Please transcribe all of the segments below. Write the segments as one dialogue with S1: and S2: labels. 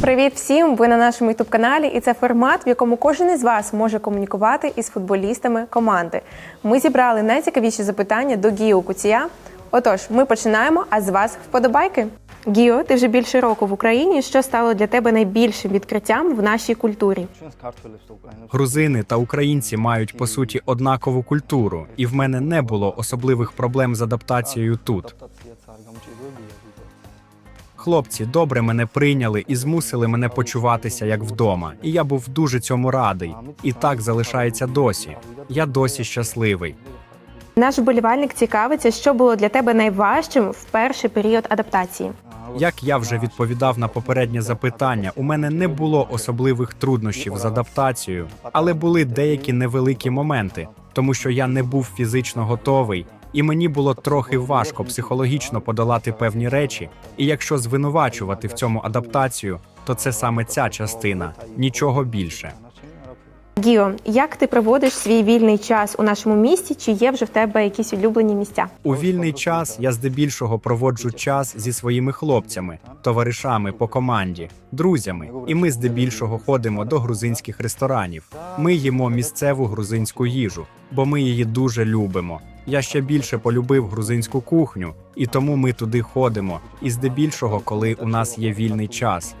S1: Привіт всім! Ви на нашому youtube каналі, і це формат, в якому кожен із вас може комунікувати із футболістами команди. Ми зібрали найцікавіші запитання до Гіо Куція. Отож, ми починаємо. А з вас вподобайки. Гіо, ти вже більше року в Україні. Що стало для тебе найбільшим відкриттям в нашій культурі?
S2: Грузини та українці мають по суті однакову культуру, і в мене не було особливих проблем з адаптацією тут. Хлопці добре мене прийняли і змусили мене почуватися як вдома. І я був дуже цьому радий. І так залишається досі. Я досі щасливий.
S1: Наш вболівальник цікавиться, що було для тебе найважчим в перший період адаптації.
S2: Як я вже відповідав на попереднє запитання, у мене не було особливих труднощів з адаптацією, але були деякі невеликі моменти, тому що я не був фізично готовий, і мені було трохи важко психологічно подолати певні речі. І якщо звинувачувати в цьому адаптацію, то це саме ця частина, нічого більше.
S1: Гіо, як ти проводиш свій вільний час у нашому місті? Чи є вже в тебе якісь улюблені місця?
S2: У вільний час я здебільшого проводжу час зі своїми хлопцями, товаришами по команді, друзями, і ми здебільшого ходимо до грузинських ресторанів. Ми їмо місцеву грузинську їжу, бо ми її дуже любимо. Я ще більше полюбив грузинську кухню, і тому ми туди ходимо. І здебільшого, коли у нас є вільний час.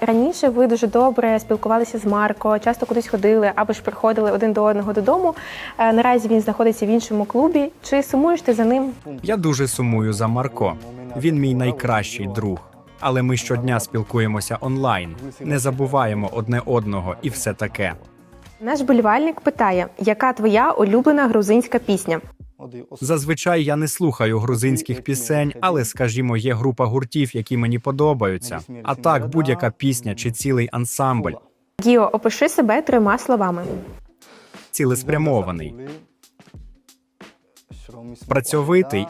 S1: Раніше ви дуже добре спілкувалися з Марко, часто кудись ходили або ж приходили один до одного додому. Е, Наразі він знаходиться в іншому клубі. Чи сумуєш ти за ним?
S2: Я дуже сумую за Марко. Він мій найкращий друг. Але ми щодня спілкуємося онлайн, не забуваємо одне одного і все таке.
S1: Наш болівальник питає, яка твоя улюблена грузинська пісня?
S2: Зазвичай я не слухаю грузинських пісень, але, скажімо, є група гуртів, які мені подобаються. А так, будь-яка пісня чи цілий ансамбль.
S1: Гіо, опиши себе трьома словами.
S2: цілеспрямований, працьовитий.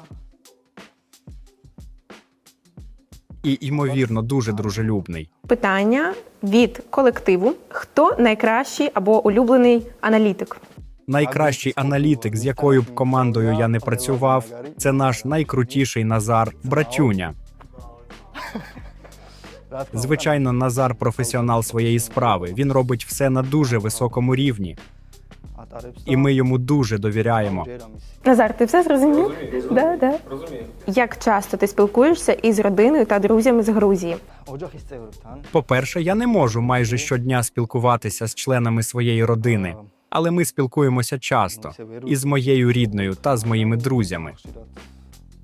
S2: і ймовірно дуже дружелюбний.
S1: Питання від колективу: хто найкращий або улюблений аналітик?
S2: Найкращий аналітик, з якою б командою я не працював, це наш найкрутіший Назар Братюня. Звичайно, Назар професіонал своєї справи. Він робить все на дуже високому рівні, і ми йому дуже довіряємо.
S1: Назар, ти все зрозумів? Да, да. Як часто ти спілкуєшся із родиною та друзями з Грузії?
S2: По-перше, я не можу майже щодня спілкуватися з членами своєї родини, але ми спілкуємося часто і з моєю рідною та з моїми друзями.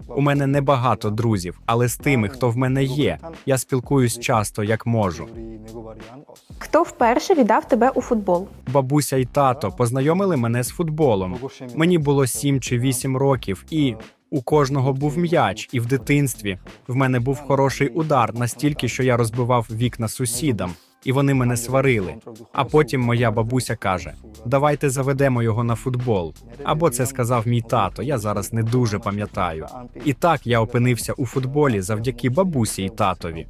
S2: У мене небагато друзів, але з тими, хто в мене є, я спілкуюсь часто, як можу.
S1: Хто вперше віддав тебе у футбол?
S2: Бабуся і тато познайомили мене з футболом. Мені було сім чи вісім років, і у кожного був м'яч. І в дитинстві в мене був хороший удар настільки, що я розбивав вікна сусідам, і вони мене сварили. А потім моя бабуся каже: Давайте заведемо його на футбол. Або це сказав мій тато. Я зараз не дуже пам'ятаю. І так я опинився у футболі завдяки бабусі і татові.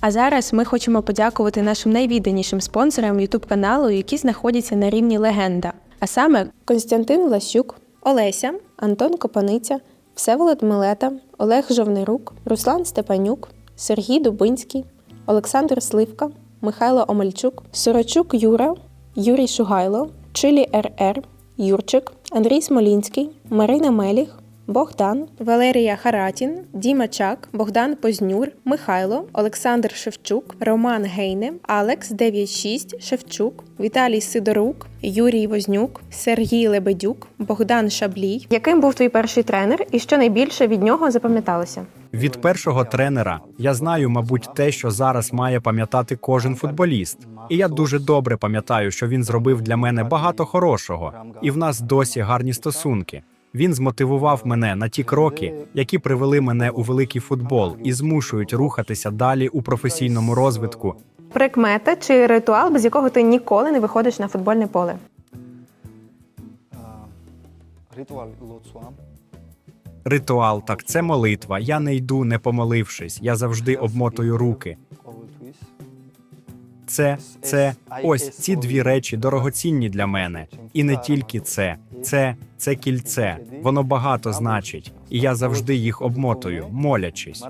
S3: А зараз ми хочемо подякувати нашим найвідданішим спонсорам youtube каналу, які знаходяться на рівні легенда. А саме Константин Лащук, Олеся, Антон Копаниця, Всеволод Милета, Олег Жовнирук, Руслан Степанюк, Сергій Дубинський, Олександр Сливка, Михайло Омельчук, Сорочук Юра, Юрій Шугайло, Чилі РР, Юрчик, Андрій Смолінський, Марина Меліх, Богдан, Валерія Харатін, Діма Чак, Богдан Познюр, Михайло, Олександр Шевчук, Роман Гейне, Алекс 96, Шевчук, Віталій Сидорук, Юрій Вознюк, Сергій Лебедюк, Богдан Шаблій.
S1: Яким був твій перший тренер і що найбільше від нього запам'яталося?
S2: Від першого тренера я знаю, мабуть, те, що зараз має пам'ятати кожен футболіст. І я дуже добре пам'ятаю, що він зробив для мене багато хорошого, і в нас досі гарні стосунки. Він змотивував мене на ті кроки, які привели мене у великий футбол і змушують рухатися далі у професійному розвитку.
S1: Прикмета чи ритуал, без якого ти ніколи не виходиш на футбольне поле?
S2: Ритуал так це молитва. Я не йду, не помолившись. Я завжди обмотую руки. Це, це ось ці дві речі дорогоцінні для мене, і не тільки це. Це це кільце. Воно багато значить, і я завжди їх обмотую, молячись.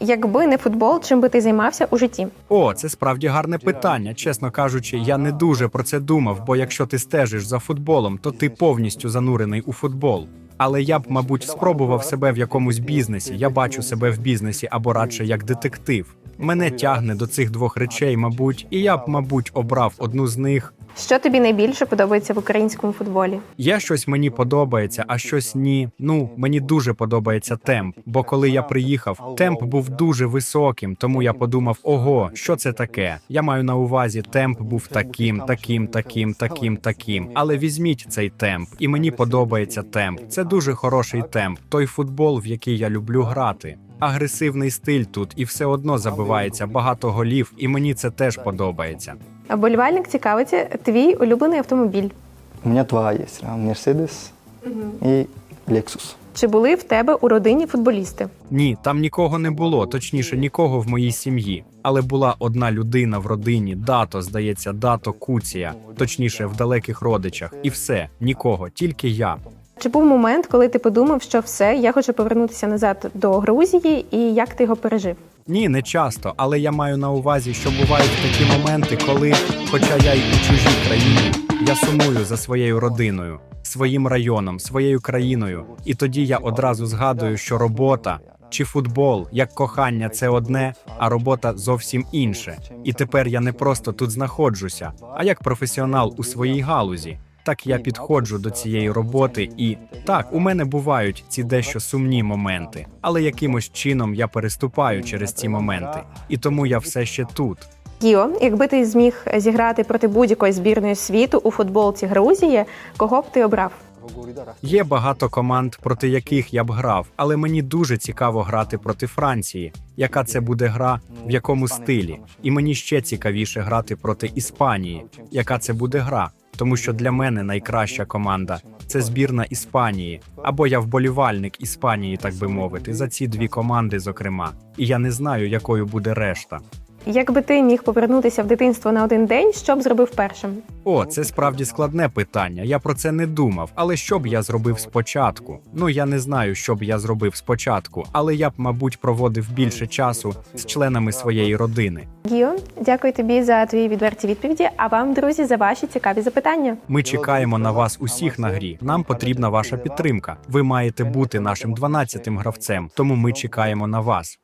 S1: Якби не футбол, чим би ти займався у житті?
S2: О, це справді гарне питання. Чесно кажучи, я не дуже про це думав, бо якщо ти стежиш за футболом, то ти повністю занурений у футбол. Але я б, мабуть, спробував себе в якомусь бізнесі. Я бачу себе в бізнесі або радше як детектив. Мене тягне до цих двох речей, мабуть, і я б, мабуть, обрав одну з них.
S1: Що тобі найбільше подобається в українському футболі?
S2: Є щось мені подобається, а щось ні. Ну мені дуже подобається темп. Бо коли я приїхав, темп був дуже високим, тому я подумав: ого, що це таке? Я маю на увазі, темп був таким, таким, таким, таким, таким. Але візьміть цей темп, і мені подобається темп. Це дуже хороший темп. Той футбол, в який я люблю грати. Агресивний стиль тут, і все одно забивається багато голів, і мені це теж подобається.
S1: Болівальник цікавиться твій улюблений автомобіль.
S4: У меня два есть, да, Мерседес и Lexus.
S1: Чи були в тебе у родині футболісти?
S2: Ні, там нікого не було, точніше, нікого в моїй сім'ї. Але була одна людина в родині, дато, здається, дато Куція, точніше, в далеких родичах. І все, нікого, тільки я.
S1: Чи був момент, коли ти подумав, що все, я хочу повернутися назад до Грузії, і як ти його пережив?
S2: Ні, не часто, але я маю на увазі, що бувають такі моменти, коли, хоча я й у чужій країні, я сумую за своєю родиною, своїм районом, своєю країною. І тоді я одразу згадую, що робота чи футбол, як кохання, це одне, а робота зовсім інше. І тепер я не просто тут знаходжуся, а як професіонал у своїй галузі. Так я підходжу до цієї роботи, і так у мене бувають ці дещо сумні моменти, але якимось чином я переступаю через ці моменти, і тому я все ще тут.
S1: Гіо, якби ти зміг зіграти проти будь-якої збірної світу у футболці Грузії, кого б ти обрав?
S2: Є багато команд, проти яких я б грав, але мені дуже цікаво грати проти Франції. Яка це буде гра, в якому стилі? І мені ще цікавіше грати проти Іспанії. Яка це буде гра? Тому що для мене найкраща команда це збірна Іспанії, або я вболівальник Іспанії, так би мовити, за ці дві команди, зокрема. І я не знаю, якою буде решта.
S1: Якби ти міг повернутися в дитинство на один день, що б зробив першим?
S2: О, це справді складне питання. Я про це не думав. Але що б я зробив спочатку? Ну я не знаю, що б я зробив спочатку, але я б, мабуть, проводив більше часу з членами своєї родини.
S1: Гіо, дякую тобі за твої відверті відповіді. А вам, друзі, за ваші цікаві запитання.
S2: Ми чекаємо на вас усіх на грі. Нам потрібна ваша підтримка. Ви маєте бути нашим 12-тим гравцем, тому ми чекаємо на вас.